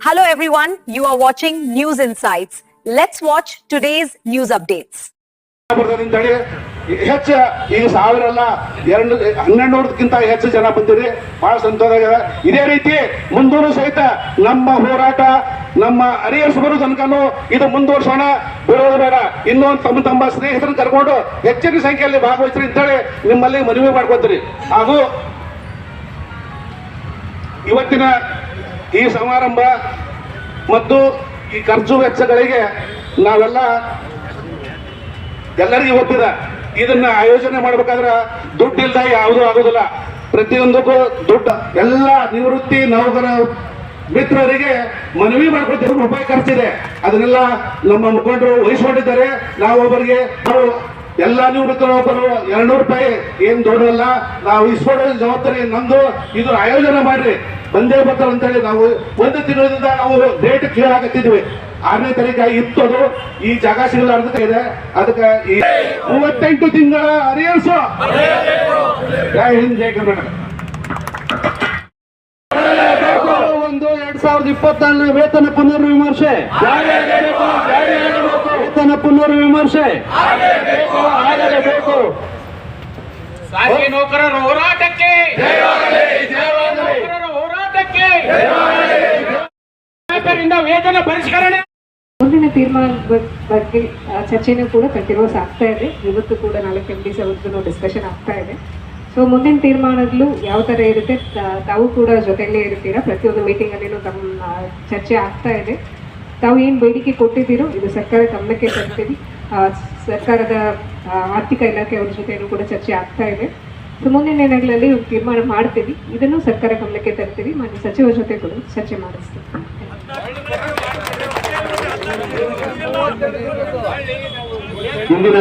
Hello everyone, you are watching News Insights. Let's watch today's news updates. ಹೆಚ್ಚ ಈಗ ಸಾವಿರ ಅಲ್ಲ ಎರಡು ಹನ್ನೆರಡು ಹೆಚ್ಚು ಜನ ಬಂದಿರಿ ಬಹಳ ಸಂತೋಷ ಆಗಿದೆ. ಇದೇ ರೀತಿ ಮುಂದೂರು ಸಹಿತ ನಮ್ಮ ಹೋರಾಟ ನಮ್ಮ ಅರಿಯರ್ಸ್ ಬರೋ ತನಕನೂ ಇದು ಮುಂದುವರ್ಸೋಣ. ಬಿಡೋದು ಬೇಡ. ಇನ್ನೊಂದು ತಮ್ಮ ತಮ್ಮ ಸ್ನೇಹಿತರನ್ನ ಕರ್ಕೊಂಡು ಹೆಚ್ಚಿನ ಸಂಖ್ಯೆಯಲ್ಲಿ ಭಾಗವಹಿಸ್ರಿ ಅಂತೇಳಿ ನಿಮ್ಮಲ್ಲಿ ಮನವಿ ಮಾಡ್ಕೊತೀರಿ ಹಾಗೂ ಇವತ್ತಿನ ಈ ಸಮಾರಂಭ ಮತ್ತು ಈ ಖರ್ಚು ವೆಚ್ಚಗಳಿಗೆ ನಾವೆಲ್ಲ ಎಲ್ಲರಿಗೂ ಗೊತ್ತಿದೆ. ಇದನ್ನ ಆಯೋಜನೆ ಮಾಡ್ಬೇಕಾದ್ರೆ ದುಡ್ಡು ಇಲ್ದ ಯಾವುದೂ ಆಗುದಿಲ್ಲ. ಪ್ರತಿಯೊಂದಕ್ಕೂ ದುಡ್ಡು, ಎಲ್ಲ ನಿವೃತ್ತಿ ನೌಕರ ಮಿತ್ರರಿಗೆ ಮನವಿ ಮಾಡ್ಕೊಳ್ತೀವಿ ರೂಪಾಯಿ ಖರ್ಚಿದೆ. ಅದನ್ನೆಲ್ಲ ನಮ್ಮ ಮುಖಂಡರು ವಹಿಸ್ಕೊಂಡಿದ್ದಾರೆ. ನಾವು ಒಬ್ಬರಿಗೆ ಎಲ್ಲ ನಿವೃತ್ತ ನೌಕರು ಎರಡ್ನೂರು ರೂಪಾಯಿ ಏನ್ ದೊಡ್ಡಲ್ಲ ನಾವು ಇಸ್ಕೊಳ್ಳೋ ಜವಾಬ್ದಾರಿ ನಮ್ದು. ಇದು ಆಯೋಜನೆ ಮಾಡ್ರಿ. ಬಂದೇ ಅಂತ ಹೇಳಿ ನಾವು ಒಂದು ತಿಂಗಳಿಂದ ನಾವು ಡೇಟ್ ಆಗುತ್ತಿದ್ವಿ. ಆರನೇ ತಾರೀಕು ಇತ್ತು ಅದು ಈ ಜಾಗ ಸಿಗಲಾರ್ದಕ್ಕೆ ಇದೆ. ಅದಕ್ಕೆ ಈ ಮೂವತ್ತೆಂಟು ತಿಂಗಳ ಅರಿಯರ್ಸು ಜೈ ಹಿಂದ್ ಜೈ ಕರ್ನಾಟಕ. ಒಂದು ಎರಡ್ ಸಾವಿರದ ಇಪ್ಪತ್ತಾರನೇ ವೇತನ ಪುನರ್ವಿಮರ್ಶೆ. ವೇತನ ಪುನರ್ವಿಮರ್ಶೆ. ಸಾರಿಗೆ ನೌಕರರ ಹೋರಾಟಕ್ಕೆ ನೌಕರರ ಹೋರಾಟಕ್ಕೆ ನಾಯಕರಿಂದ ವೇತನ ಪರಿಷ್ಕರಣೆ. ಮುಂದಿನ ತೀರ್ಮಾನ ಬಗ್- ಬಗ್ಗೆ ಚರ್ಚೆನೂ ಕೂಡ ಕಂಟಿನ್ಯೂಸ್ ಆಗ್ತಾ ಇದೆ. ಇವತ್ತು ಕೂಡ ನಾಲ್ಕು ಎಂ ಡಿ ಅವ್ರದ್ದು ಡಿಸ್ಕಷನ್ ಆಗ್ತಾ ಇದೆ. ಸೊ ಮುಂದಿನ ತೀರ್ಮಾನಗಳು ಯಾವ ಥರ ಇರುತ್ತೆ ತಾವು ಕೂಡ ಜೊತೆಯಲ್ಲೇ ಇರ್ತೀರಾ? ಪ್ರತಿಯೊಂದು ಮೀಟಿಂಗಲ್ಲಿನೂ ತಮ್ಮ ಚರ್ಚೆ ಆಗ್ತಾ ಇದೆ. ತಾವು ಏನು ಬೇಡಿಕೆ ಕೊಟ್ಟಿದ್ದೀರೋ, ಇದು ಸರ್ಕಾರ ಗಮನಕ್ಕೆ ತರ್ತೀವಿ. ಸರ್ಕಾರದ ಆರ್ಥಿಕ ಇಲಾಖೆ ಅವ್ರ ಜೊತೆನೂ ಕೂಡ ಚರ್ಚೆ ಆಗ್ತಾ ಇದೆ. ಸೊ ಮುಂದಿನ ದಿನಗಳಲ್ಲಿ ತೀರ್ಮಾನ ಮಾಡ್ತೀವಿ. ಇದನ್ನು ಸರ್ಕಾರ ಗಮನಕ್ಕೆ ತರ್ತೀವಿ. ಮಾನ್ಯ ಸಚಿವರ ಜೊತೆ ಕೂಡ ಚರ್ಚೆ ಮಾಡಿಸ್ತೀವಿ. ಮುಂದಿನ